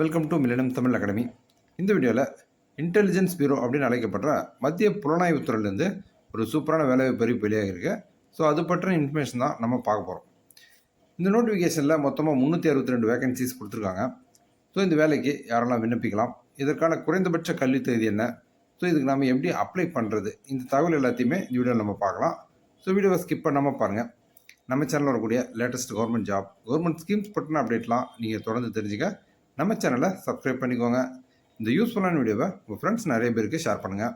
Welcome to millennium Tamil academy இந்த வீடியோவில் intelligence bureau அப்படின்னு அழைக்கப்படுற மத்திய புலனாய்வுத்துறையிலேருந்து ஒரு சூப்பரான வேலைவாய்ப்பு அறிவிப்பு வெளியாக ஸோ அது பற்றின இன்ஃபர்மேஷன் தான் நம்ம பார்க்க போகிறோம் இந்த நோட்டிஃபிகேஷனில் மொத்தமாக முந்நூற்றி அறுபத்தி ரெண்டு வேகன்சிஸ் கொடுத்துருக்காங்க. ஸோ இந்த வேலைக்கு யாரெல்லாம் விண்ணப்பிக்கலாம்? இதற்கான குறைந்தபட்ச கல்வி தகுதி என்ன? ஸோ இதுக்கு நம்ம எப்படி அப்ளை பண்ணுறது இந்த தகவல் எல்லாத்தையுமே இந்த வீடியோவில் நம்ம பார்க்கலாம். ஸோ வீடியோவை ஸ்கிப் பண்ணாமல் பாருங்கள் நம்ம சேனலில் வரக்கூடிய latest government job government schemes பற்றின அப்டேட்லாம் நீங்கள் தொடர்ந்து தெரிஞ்சுக்க நம்ம சேனலை சப்ஸ்கிரைப் பண்ணிக்கோங்க. இந்த யூஸ்ஃபுல்லான வீடியோவை உங்கள் ஃப்ரெண்ட்ஸ் நிறைய பேருக்கு ஷேர் பண்ணுங்கள்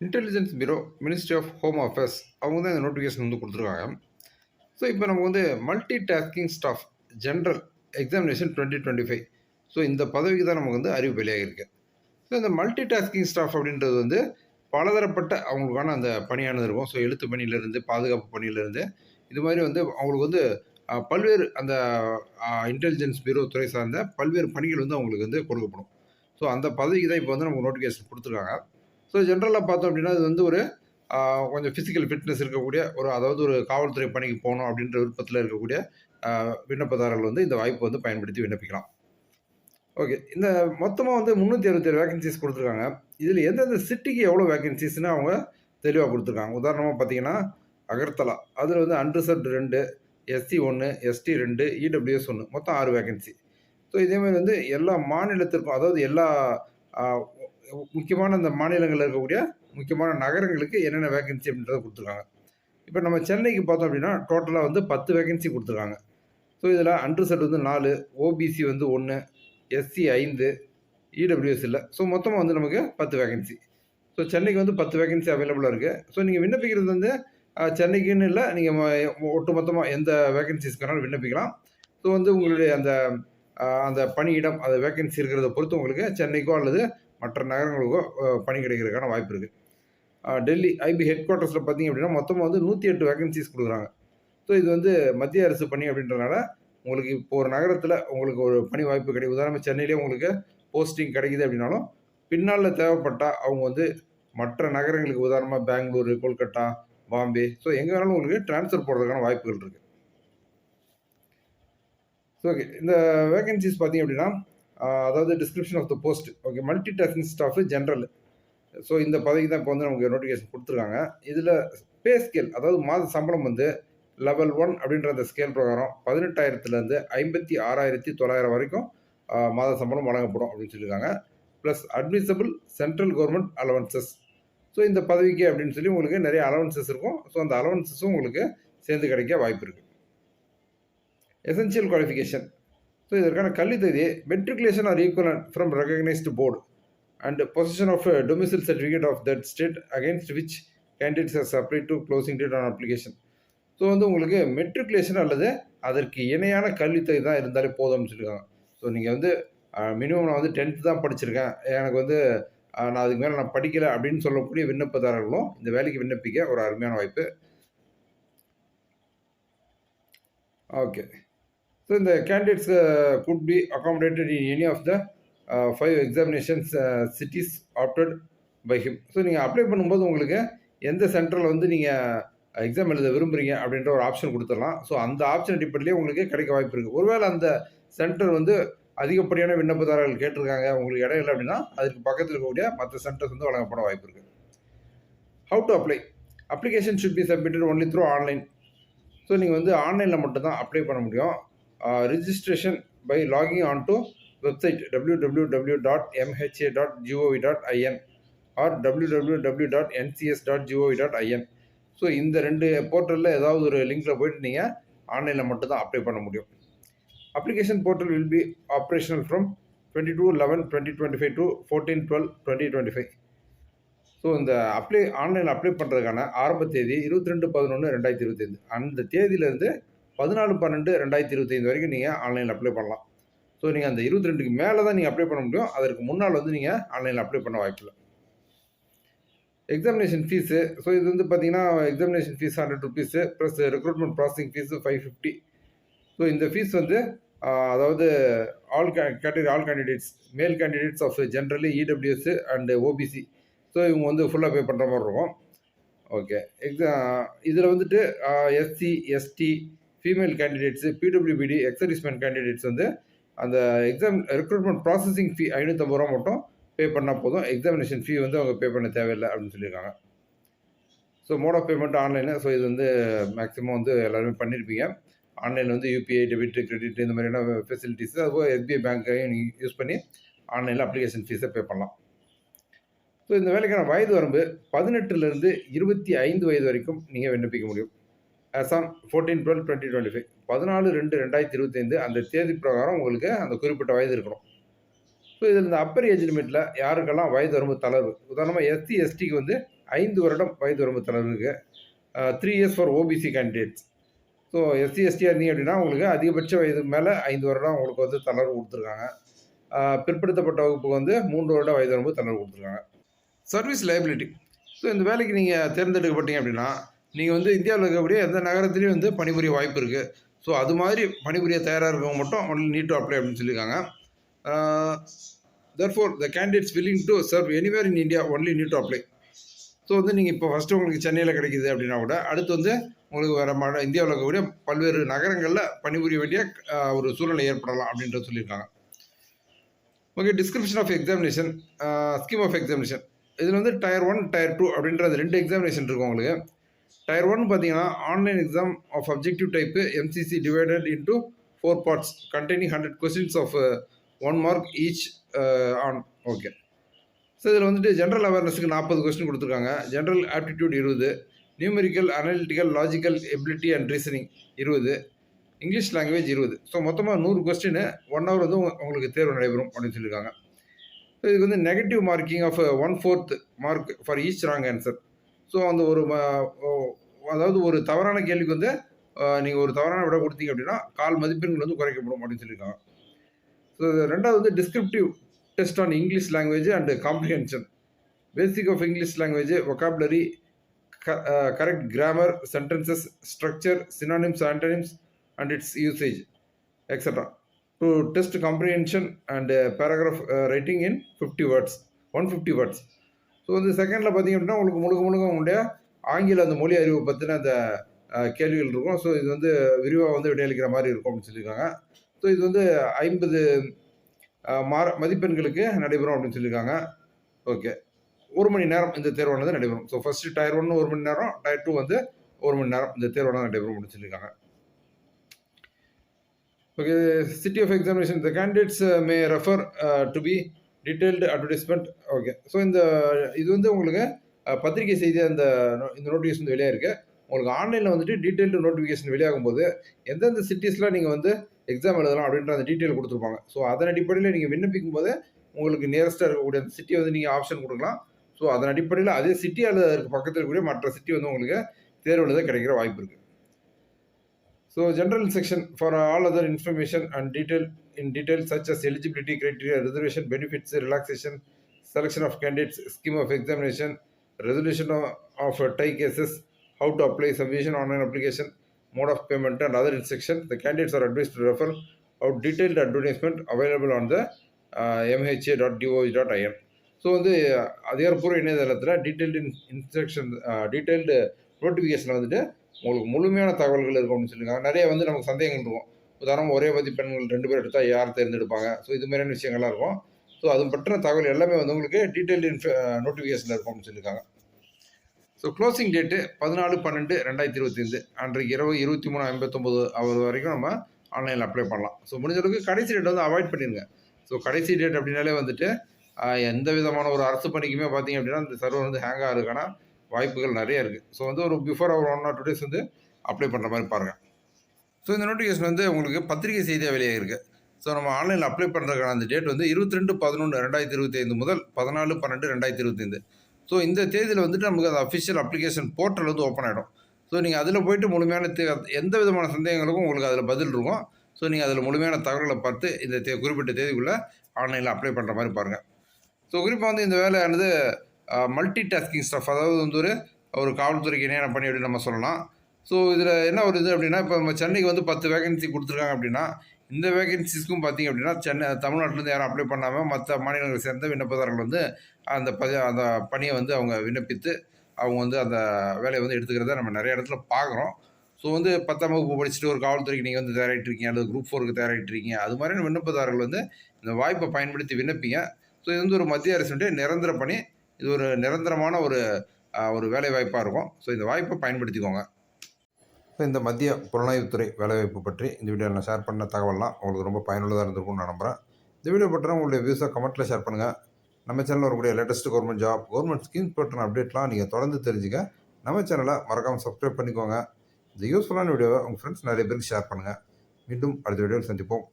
intelligence bureau ministry of home affairs அவங்க தான் இந்த நோட்டிஃபிகேஷன் வந்து கொடுத்துருக்காங்க. ஸோ இப்போ நமக்கு வந்து multi tasking staff general examination twenty twenty five so இந்த பதவிக்கு தான் நமக்கு வந்து அறிவு வெளியாகிருக்கு ஸோ இந்த மல்டி டாஸ்கிங் ஸ்டாஃப் அப்படின்றது வந்து பலதரப்பட்ட அவங்களுக்கான அந்த பணியானது இருக்கும். ஸோ எழுத்து பணியிலேருந்து பாதுகாப்பு பணியிலேருந்து இது மாதிரி வந்து அவங்களுக்கு வந்து பல்வேறு அந்த இன்டெலிஜென்ஸ் பியூரோ துறை சார்ந்த பல்வேறு பணிகள் வந்து அவங்களுக்கு வந்து கொடுக்கப்படும். ஸோ அந்த பதவிக்கு தான் இப்போ வந்து நமக்கு நோட்டிஃபிகேஷன் கொடுத்துருக்காங்க. ஸோ ஜென்ரலாக பார்த்தோம் அப்படின்னா இது வந்து ஒரு கொஞ்சம் ஃபிசிக்கல் ஃபிட்னஸ் இருக்கக்கூடிய ஒரு அதாவது ஒரு காவல்துறை பணிக்கு போகணும் அப்படின்ற விருப்பத்தில் இருக்கக்கூடிய விண்ணப்பதாரர்கள் வந்து இந்த வாய்ப்பு வந்து பயன்படுத்தி விண்ணப்பிக்கலாம். ஓகே இந்த மொத்தமாக வந்து முந்நூற்றி அறுபத்தேழு வேகன்சிஸ் கொடுத்துருக்காங்க. இதில் எந்தெந்த சிட்டிக்கு எவ்வளோ வேகன்சிஸ்னு அவங்க தெளிவாக கொடுத்துருக்காங்க. உதாரணமாக பார்த்தீங்கன்னா அகர்தலா. அதில் வந்து அன்ரிசர்வ்டு ரெண்டு எஸ்சி ஒன்று எஸ்டி ரெண்டு இடபிள்யூஎஸ் ஒன்று மொத்தம் ஆறு வேகன்சி ஸோ இதேமாதிரி வந்து எல்லா மாநிலத்திற்கும் அதாவது எல்லா முக்கியமான அந்த மாநிலங்களில் இருக்கக்கூடிய முக்கியமான நகரங்களுக்கு என்னென்ன வேகன்சி அப்படின்றத கொடுத்துருக்காங்க. இப்போ நம்ம சென்னைக்கு பார்த்தோம் அப்படின்னா டோட்டலாக வந்து பத்து வேகன்சி கொடுத்துருக்காங்க. ஸோ இதில் அன்ரிசர்வ்டு வந்து நாலு ஓபிசி வந்து ஒன்று எஸ்சி ஐந்து இடபிள்யூஎஸ் இல்லை. ஸோ மொத்தமாக வந்து நமக்கு பத்து வேகன்சி ஸோ சென்னைக்கு வந்து பத்து வேகன்சி அவைலபிளாக இருக்குது ஸோ நீங்கள் விண்ணப்பிக்கிறது வந்து சென்னைக்குன்னு இல்லை நீங்கள் ஒட்டு மொத்தமாக எந்த வேகன்சிஸ்க்கு விண்ணப்பிக்கலாம். ஸோ வந்து உங்களுடைய அந்த அந்த பணியிடம் அந்த வேகன்சி இருக்கிறத பொறுத்து உங்களுக்கு சென்னைக்கோ அல்லது மற்ற நகரங்களுக்கோ பணி கிடைக்கிறதுக்கான வாய்ப்பு இருக்குது டெல்லி ஐபி ஹெட் குவார்ட்டர்ஸில் பார்த்தீங்க அப்படின்னா மொத்தமாக வந்து நூற்றி எட்டு வேகன்சிஸ் கொடுக்குறாங்க. ஸோ இது வந்து மத்திய அரசு பணி அப்படின்றனால உங்களுக்கு இப்போ ஒரு நகரத்தில் உங்களுக்கு ஒரு பணி வாய்ப்பு கிடைக்கும் உதாரணமாக சென்னையிலே உங்களுக்கு போஸ்டிங் கிடைக்குது அப்படின்னாலும் பின்னால் தேவைப்பட்டால் அவங்க வந்து மற்ற நகரங்களுக்கு உதாரணமாக பெங்களூரு கொல்கட்டா பாம்பே. ஸோ எங்கே வேணாலும் உங்களுக்கு ட்ரான்ஸ்ஃபர் போடுறதுக்கான வாய்ப்புகள் இருக்குது ஸோ ஓகே இந்த வேகன்சிஸ் பார்த்தீங்க அப்படின்னா அதாவது description of the post okay multi tasking staff general so இந்த பதவிக்கு தான் இப்போ வந்து நமக்கு நோட்டிஃபிகேஷன் கொடுத்துருக்காங்க. இதில் பே ஸ்கேல் அதாவது மாத சம்பளம் வந்து லெவல் ஒன் அப்படின்ற அந்த ஸ்கேல் பிரகாரம் பதினெட்டாயிரத்துலேருந்து ஐம்பத்தி ஆறாயிரத்தி தொள்ளாயிரம் வரைக்கும் மாத சம்பளம் வழங்கப்படும் அப்படின்னு சொல்லியிருக்காங்க. Plus admissible central government allowances so இந்த பதவிக்கு அப்படின்னு சொல்லி உங்களுக்கு நிறைய அலவன்சஸ் இருக்கும். ஸோ அந்த அலவன்சஸும் உங்களுக்கு சேர்ந்து கிடைக்க வாய்ப்பு இருக்குது எசென்ஷியல் குவாலிஃபிகேஷன் ஸோ இதற்கான கல்வித்தகுதி matriculation or equivalent from recognised board and position of domicile certificate of that state against which candidates are apply to closing date on application so வந்து உங்களுக்கு மெட்ரிகுலேஷன் அல்லது அதற்கு இணையான கல்வித்தொகை தான் இருந்தாலே போதும்னு சொல்லியிருக்காங்க. ஸோ நீங்கள் வந்து மினிமம் நான் வந்து டென்த்து தான் படிச்சிருக்கேன். எனக்கு வந்து நான் அதுக்கு மேலே நான் படிக்கலை அப்படின்னு சொல்லக்கூடிய விண்ணப்பதாரர்களும் இந்த வேலைக்கு விண்ணப்பிக்க ஒரு அருமையான வாய்ப்பு. ஓகே ஸோ இந்த candidates could be accommodated in any of the five examinations cities opted by him so நீங்கள் அப்ளை பண்ணும்போது உங்களுக்கு எந்த சென்டரில் வந்து நீங்கள் எக்ஸாம் எழுத விரும்புகிறீங்க அப்படின்ற ஒரு ஆப்ஷன் கொடுத்துடலாம். ஸோ அந்த ஆப்ஷன் அடிப்படையிலே உங்களுக்கு கிடைக்க வாய்ப்பு இருக்குது ஒருவேளை அந்த சென்டர் வந்து அதிகப்படியான விண்ணப்பதாரர்கள் கேட்டிருக்காங்க. உங்களுக்கு இடம் இல்லை அப்படின்னா அதுக்கு பக்கத்தில் இருக்கக்கூடிய மற்ற சென்டர்ஸ் வந்து வழங்கப்பட வாய்ப்பு இருக்குது how to apply application should be submitted only through online so நீங்கள் வந்து ஆன்லைனில் மட்டும்தான் அப்ளை பண்ண முடியும். Registration by logging on to website W W W dot MHA dot GOV dot IN or W W W dot NCS dot GOV dot IN so இந்த ரெண்டு போர்ட்டலில் ஏதாவது ஒரு லிங்க்கில் போயிட்டு நீங்கள் ஆன்லைனில் மட்டும்தான் அப்ளை பண்ண முடியும். Application portal will be operational from twenty two eleven twenty twenty five to fourteen twelve twenty twenty five so இந்த அப்ளை ஆன்லைனில் அப்ளை பண்ணுறதுக்கான ஆரம்ப தேதி இருபத்தி ரெண்டு பதினொன்று ரெண்டாயிரத்தி இருபத்தைந்து. அந்த தேதியிலேருந்து பதினாலு பன்னெண்டு ரெண்டாயிரத்தி இருபத்தைந்து வரைக்கும் நீங்கள் ஆன்லைனில் அப்ளை பண்ணலாம். ஸோ நீங்கள் அந்த இருபத்தி ரெண்டுக்கு மேலே தான் நீங்கள் அப்ளை பண்ண முடியும். அதற்கு முன்னால் வந்து நீங்கள் ஆன்லைனில் அப்ளை பண்ண வாய்ப்பில்லை எக்ஸாமினேஷன் ஃபீஸு ஸோ இது வந்து பார்த்தீங்கன்னா examination fees hundred rupees plus recruitment processing fees five fifty so இந்த ஃபீஸ் வந்து அதாவது all category all candidates male candidates of generally EWS and OBC so இவங்க வந்து ஃபுல்லாக பே பண்ணுற மாதிரி இருக்கும். ஓகே எக்ஸா இதில் வந்துட்டு SC ST female candidates PWBPD exservicemen candidates வந்து அந்த எக்ஸாம் ரெக்ரூட்மெண்ட் ப்ராசஸிங் ஃபீ ஐநூற்றம்பது ரூபா மட்டும் பே பண்ணால் போதும். எக்ஸாமினேஷன் ஃபீ வந்து அவங்க பே பண்ண தேவையில்லை அப்படின்னு சொல்லியிருக்காங்க. So mode of payment online so இது வந்து மேக்ஸிமம் வந்து எல்லாருமே பண்ணியிருப்பீங்க ஆன்லைனில் வந்து யூபிஐ டெபிட் கிரெடிட் இந்த மாதிரியான ஃபெசிலிட்டிஸ் அதுபோல் எஸ்பிஐ பேங்க்கையும் நீங்கள் யூஸ் பண்ணி ஆன்லைனில் அப்ளிகேஷன் ஃபீஸை பே பண்ணலாம். ஸோ இந்த வேலைக்கான வயது வரம்பு பதினெட்டுலேருந்து இருபத்தி ஐந்து வயது வரைக்கும் நீங்கள் விண்ணப்பிக்க முடியும். Assam fourteen twelve twenty twenty five பதினாலு ரெண்டு ரெண்டாயிரத்தி இருபத்தைந்து அந்த தேதி பிரகாரம் உங்களுக்கு அந்த குறிப்பிட்ட வயது இருக்கணும். ஸோ இதில் இந்த அப்பர் ஏஜ் லிமிட்டில் யாருக்கெல்லாம் வயது வரம்பு தளர்வு? உதாரணமாக எஸ்சி எஸ்டிக்கு வந்து ஐந்து வருடம் வயது வரம்பு தளர்வு இருக்குது three years for OBC candidates so SC எஸ்டியாக இருந்தீங்க அப்படின்னா உங்களுக்கு அதிகபட்ச வயது மேலே ஐந்து வருடம் உங்களுக்கு வந்து தளர்வு கொடுத்துருக்காங்க. பிற்படுத்தப்பட்ட வகுப்புக்கு வந்து மூன்று வருட வயது வரம்பு தளர்வு கொடுத்துருக்காங்க. சர்வீஸ் லைபிலிட்டி ஸோ இந்த வேலைக்கு நீங்கள் தேர்ந்தெடுக்கப்பட்டீங்க அப்படின்னா நீங்கள் வந்து இந்தியாவில் இருக்கக்கூடிய எந்த நகரத்துலேயும் வந்து பணிபுரிய வாய்ப்பு இருக்குது ஸோ அது மாதிரி பணிபுரிய தயாராக இருக்கவங்க மட்டும் ஒன்லி நீட் டு அப்ளை அப்படின்னு சொல்லியிருக்காங்க. Therefore the candidates willing to serve anywhere in India only need to apply so வந்து நீங்கள் இப்போ ஃபஸ்ட்டு உங்களுக்கு சென்னையில் கிடைக்கிது அப்படின்னா கூட அடுத்து வந்து உங்களுக்கு வேறு மாட இந்தியாவில் இருக்கக்கூடிய பல்வேறு நகரங்களில் பணிபுரிய வேண்டிய ஒரு சூழ்நிலை ஏற்படலாம் அப்படின்றத சொல்லியிருக்காங்க. Okay description of examination scheme of examination இதில் வந்து டயர் ஒன் டயர் டூ அப்படின்ற அந்த ரெண்டு எக்ஸாமினேஷன் இருக்கும் உங்களுக்கு. டயர் ஒன் பார்த்தீங்கன்னா online exam of objective type MCQ divided into four parts containing hundred questions of one mark each on okay so இதில் வந்துட்டு ஜென்ரல் அவேர்னஸுக்கு நாற்பது கொஸ்டின் கொடுத்துருக்காங்க. ஜென்ரல் ஆப்டிடியூட் இருபது. Numerical analytical logical ability and reasoning இருபது. English language இருபது. So மொத்தமாக நூறு கொஸ்டின் ஒன் ஹவர் வந்து உங்களுக்கு தேர்வு நடைபெறும் அப்படின்னு சொல்லியிருக்காங்க ஸோ இதுக்கு வந்து negative marking of one fourth mark for each wrong answer so அந்த ஒரு அதாவது ஒரு தவறான கேள்விக்கு வந்து நீங்கள் ஒரு தவறான விட கொடுத்தீங்க அப்படின்னா கால் மதிப்பெண்கள் வந்து குறைக்கப்படும் அப்படின்னு சொல்லியிருக்காங்க ஸோ ரெண்டாவது வந்து descriptive test on English language and comprehension basic of English language vocabulary correct grammar sentences structure synonyms antonyms and its usage etc to test comprehension and paragraph paragraph in writing in 50 words 150 words. So வந்து செகண்டில் பார்த்தீங்க அப்படின்னா உங்களுக்கு முழுக்க முழுக்க உங்களுடைய ஆங்கில அந்த மொழி அறிவு பற்றின அந்த uh, கேள்விகள் இருக்கும். ஸோ இது வந்து விரிவாக வந்து விடையளிக்கிற மாதிரி இருக்கும் அப்படின்னு சொல்லியிருக்காங்க. ஸோ இது வந்து ஐம்பது uh, மார மதிப்பெண்களுக்கு நடைபெறும் அப்படின்னு சொல்லியிருக்காங்க. ஓகே ஒரு மணி நேரம் இந்த தேர்வானது நடைபெறும். ஸோ ஃபஸ்ட்டு டயர் ஒன்று ஒரு மணி நேரம் டயர் டூ வந்து ஒரு மணி நேரம் இந்த தேர்வானது நடைபெறும் அப்படின்னு சொல்லியிருக்காங்க. Okay city of examination the candidates may refer to be detailed advertisement okay so இந்த இது வந்து உங்களுக்கு uh, பத்திரிகை செய்தி அந்த இந்த நோட்டிஃபிகேஷன் வந்து வெளியாக இருக்குது உங்களுக்கு ஆன்லைனில் வந்துட்டு டீட்டெயில்டு நோட்டிஃபிகேஷன் வெளியாகும் போது எந்தெந்த சிட்டிஸில் நீங்கள் வந்து எக்ஸாம் எழுதலாம் அப்படின்ற அந்த டீட்டெயில் கொடுத்துருப்பாங்க. ஸோ அதன் அடிப்படையில் நீங்கள் விண்ணப்பிக்கும் போது உங்களுக்கு நியரஸ்ட்டாக இருக்கக்கூடிய அந்த சிட்டியை வந்து நீங்கள் ஆப்ஷன் கொடுக்கலாம். ஸோ அதன் அடிப்படையில் அதே சிட்டி அல்லது பக்கத்தில் இருக்கக்கூடிய மற்ற சிட்டி வந்து உங்களுக்கு தேர்வு எழுத கிடைக்கிற வாய்ப்பு இருக்குது so general section for all other information and detail in detail such as eligibility criteria reservation benefits relaxation selection of candidates scheme of examination resolution of tie cases how to apply submission online application mode of payment and other instructions, the candidates are advised to refer out detailed advertisement available on the uh, mha.gov.in. So வந்து அதிகாரப்பூர்வ இணையதளத்தில் detailed instruction detailed நோட்டிஃபிகேஷனில் வந்துட்டு உங்களுக்கு முழுமையான தகவல்கள் இருக்கும் அப்படின்னு சொல்லியிருக்காங்க. நிறைய வந்து நமக்கு சந்தேகங்கள் இருக்கும். உதாரணம் ஒரே பதி பெண்கள் ரெண்டு பேர் எடுத்தால் யார் தேர்ந்தெடுப்பாங்க? ஸோ இது மாதிரியான விஷயங்கள்லாம் இருக்கும். ஸோ அது பற்றின தகவல் எல்லாமே வந்து உங்களுக்கு டீட்டெயில்டு இன்ஃப நோட்டிஃபிகேஷனில் இருக்கும் அப்படின்னு சொல்லியிருக்காங்க. ஸோ க்ளோசிங் டேட்டு பதினாலு பன்னெண்டு ரெண்டாயிரத்தி இருபத்தி ஐந்து அன்றைக்கு இரவு இருபத்தி மூணு ஐம்பத்தொம்போது அவர் வரைக்கும் நம்ம ஆன்லைனில் அப்ளை பண்ணலாம். ஸோ முடிஞ்ச அளவுக்கு கடைசி டேட் வந்து அவாய்ட் பண்ணிடுங்க ஸோ கடைசி டேட் அப்படின்னாலே வந்துட்டு எந்த விதமான ஒரு அரசு பணிக்குமே பார்த்தீங்க அப்படின்னா இந்த சர்வர் வந்து ஹேங் ஆகிறதுக்கான வாய்ப்புகள் நிறைய இருக்குது ஸோ வந்து ஒரு பிஃபோர் ஒரு ஒன் ஆர் டூ டேஸ் வந்து அப்ளை பண்ணுற மாதிரி பாருங்கள் ஸோ இந்த நோட்டிஃபிகேஷன் வந்து உங்களுக்கு பத்திரிகை செய்தியாக வெளியாகிருக்கு ஸோ நம்ம ஆன்லைனில் அப்ளை பண்ணுறதுக்கான அந்த டேட் வந்து இருபத்தி ரெண்டு பதினொன்று ரெண்டாயிரத்தி இருபத்தைந்து முதல் பதினாலு பன்னெண்டு ரெண்டாயிரத்தி இருபத்தைந்து ஸோ இந்த தேதியில் வந்துட்டு நமக்கு அந்த அஃபிஷியல் அப்ளிகேஷன் போர்ட்டல் வந்து ஓப்பன் ஆகிடும் ஸோ நீங்கள் அதில் போயிட்டு முழுமையான தே எந்த விதமான சந்தேகங்களுக்கும் உங்களுக்கு அதில் பதில் இருக்கும். ஸோ நீங்கள் அதில் முழுமையான தகவல்களை பார்த்து இந்த தே குறிப்பிட்ட தேதிக்குள்ளே ஆன்லைனில் அப்ளை பண்ணுற மாதிரி பாருங்கள் ஸோ குறிப்பாக வந்து இந்த வேலையானது மல்டி டாஸ்கிங் ஸ்டஃப் அதாவது வந்து ஒரு ஒரு காவல்துறைக்கு இணையான பணி அப்படின்னு நம்ம சொல்லலாம். ஸோ இதில் என்ன ஒரு இது அப்படின்னா இப்போ நம்ம சென்னைக்கு வந்து பத்து வேகன்சி கொடுத்துருக்காங்க அப்படின்னா இந்த வேகன்சிஸ்க்கும் பார்த்தீங்க அப்படின்னா சென்னை தமிழ்நாட்டிலேருந்து யாரும் அப்ளை பண்ணாமல் மற்ற மாநிலங்களை சேர்ந்த விண்ணப்பதாரர்கள் வந்து அந்த பதி அந்த பணியை வந்து அவங்க விண்ணப்பித்து அவங்க வந்து அந்த வேலையை வந்து எடுத்துக்கிறத நம்ம நிறைய இடத்துல பார்க்குறோம் ஸோ வந்து பத்தாம் வகுப்பு படிச்சுட்டு ஒரு காவல்துறைக்கு நீங்கள் வந்து தயாராகிட்டு இருக்கீங்க அல்லது குரூப் ஃபோருக்கு தயாராகிட்டு இருக்கீங்க அது மாதிரியான விண்ணப்பதாரர்கள் வந்து இந்த வாய்ப்பை பயன்படுத்தி விண்ணப்பிங்க. ஸோ இது வந்து ஒரு மத்திய அரசுடைய நிரந்தர பணி. இது ஒரு நிரந்தரமான ஒரு ஒரு வேலை வாய்ப்பாக இருக்கும். ஸோ இந்த வாய்ப்பை பயன்படுத்திக்கோங்க. ஸோ இந்த மத்திய புலனாய்வுத்துறை வேலைவாய்ப்பு பற்றி இந்த வீடியோவில் நான் ஷேர் பண்ண தகவல்லாம் உங்களுக்கு ரொம்ப பயனுள்ளதாக இருந்திருக்கும்னு நான் நம்புகிறேன் இந்த வீடியோ பற்றி உங்களுடைய வியூஸை கமெண்ட்டில் ஷேர் பண்ணுங்கள் நம்ம சேனலில் வரக்கூடிய latest government job government schemes பற்றின அப்டேட்லாம் நீங்கள் தொடர்ந்து தெரிஞ்சுக்க. நம்ம சேனலை மறக்காமல் சப்ஸ்கிரைப் பண்ணிக்கோங்க. இந்த யூஸ்ஃபுல்லான வீடியோவை உங்கள் ஃப்ரெண்ட்ஸ் நிறைய பேருக்கு ஷேர் பண்ணுங்கள் மீண்டும் அடுத்த வீடியோவில் சந்திப்போம்.